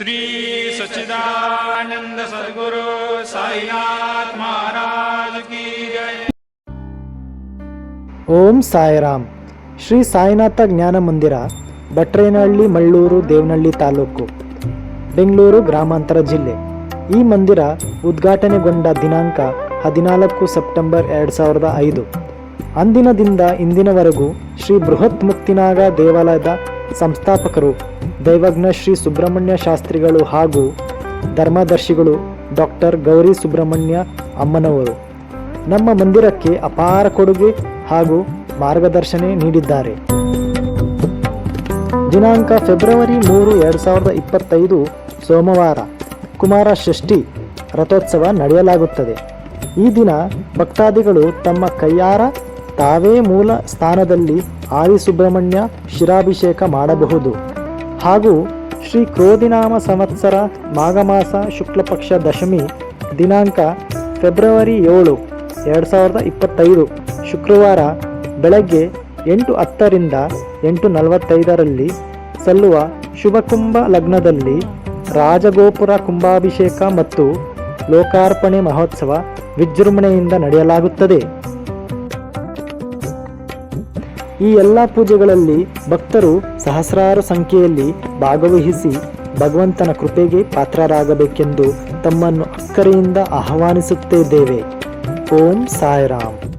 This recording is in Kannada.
ಶ್ರೀ ಸಚಿದಾನಂದ ಸದ್ಗುರು ಸಾಯಿನಾಥ್ ಮಹಾರಾಜ್ ಕಿ ಜಯ ಓಂ ಸಾಯಿರಾಮ್. ಶ್ರೀ ಸಾಯಿನಾಥ ಜ್ಞಾನ ಮಂದಿರ, ಭಟ್ರೇನಹಳ್ಳಿ, ಮಳ್ಳೂರು, ದೇವನಹಳ್ಳಿ ತಾಲೂಕು, ಬೆಂಗಳೂರು ಗ್ರಾಮಾಂತರ ಜಿಲ್ಲೆ. ಈ ಮಂದಿರ ಉದ್ಘಾಟನೆಗೊಂಡ ದಿನಾಂಕ ಹದಿನಾಲ್ಕು ಸೆಪ್ಟೆಂಬರ್ ಎರಡು ಸಾವಿರದ ಐದು. ಅಂದಿನದಿಂದ ಇಂದಿನವರೆಗೂ ಶ್ರೀ ಬೃಹತ್ ಮುಕ್ತಿನಾಗ ದೇವಾಲಯದ ಸಂಸ್ಥಾಪಕರು ದೈವಜ್ಞ ಶ್ರೀ ಸುಬ್ರಹ್ಮಣ್ಯ ಶಾಸ್ತ್ರಿಗಳು ಹಾಗೂ ಧರ್ಮದರ್ಶಿಗಳು ಡಾಕ್ಟರ್ ಗೌರಿ ಸುಬ್ರಹ್ಮಣ್ಯ ಅಮ್ಮನವರು ನಮ್ಮ ಮಂದಿರಕ್ಕೆ ಅಪಾರ ಕೊಡುಗೆ ಹಾಗೂ ಮಾರ್ಗದರ್ಶನ ನೀಡಿದ್ದಾರೆ. ದಿನಾಂಕ ಫೆಬ್ರವರಿ ಮೂರು, ಎರಡು ಸಾವಿರದ ಇಪ್ಪತ್ತೈದು, ಸೋಮವಾರ ಕುಮಾರ ಷಷ್ಠಿ ರಥೋತ್ಸವ ನಡೆಯಲಾಗುತ್ತದೆ. ಈ ದಿನ ಭಕ್ತಾದಿಗಳು ತಮ್ಮ ಕೈಯಾರ ತಾವೇ ಮೂಲ ಸ್ಥಾನದಲ್ಲಿ ಆದಿಸುಬ್ರಹ್ಮಣ್ಯ ಶಿರಾಭಿಷೇಕ ಮಾಡಬಹುದು. ಹಾಗೂ ಶ್ರೀ ಕ್ರೋಧಿನಾಮ ಸಂವತ್ಸರ ಮಾಘಮಾಸ ಶುಕ್ಲಪಕ್ಷ ದಶಮಿ ದಿನಾಂಕ ಫೆಬ್ರವರಿ ಏಳು, ಎರಡು ಸಾವಿರದ ಇಪ್ಪತ್ತೈದು, ಶುಕ್ರವಾರ ಬೆಳಗ್ಗೆ ಎಂಟು ಹತ್ತರಿಂದ ಎಂಟು ನಲವತ್ತೈದರಲ್ಲಿ ಸಲ್ಲುವ ಶುಭಕುಂಭ ಲಗ್ನದಲ್ಲಿ ರಾಜಗೋಪುರ ಕುಂಭಾಭಿಷೇಕ ಮತ್ತು ಲೋಕಾರ್ಪಣೆ ಮಹೋತ್ಸವ ವಿಜೃಂಭಣೆಯಿಂದ ನಡೆಯಲಾಗುತ್ತದೆ. ಈ ಎಲ್ಲ ಪೂಜೆಗಳಲ್ಲಿ ಭಕ್ತರು ಸಹಸ್ರಾರು ಸಂಖ್ಯೆಯಲ್ಲಿ ಭಾಗವಹಿಸಿ ಭಗವಂತನ ಕೃಪೆಗೆ ಪಾತ್ರರಾಗಬೇಕೆಂದು ತಮ್ಮನ್ನು ಅಕ್ಕರೆಯಿಂದ ಆಹ್ವಾನಿಸುತ್ತಿದ್ದೇವೆ ಓಂ ಸಾಯಿರಾಮ್.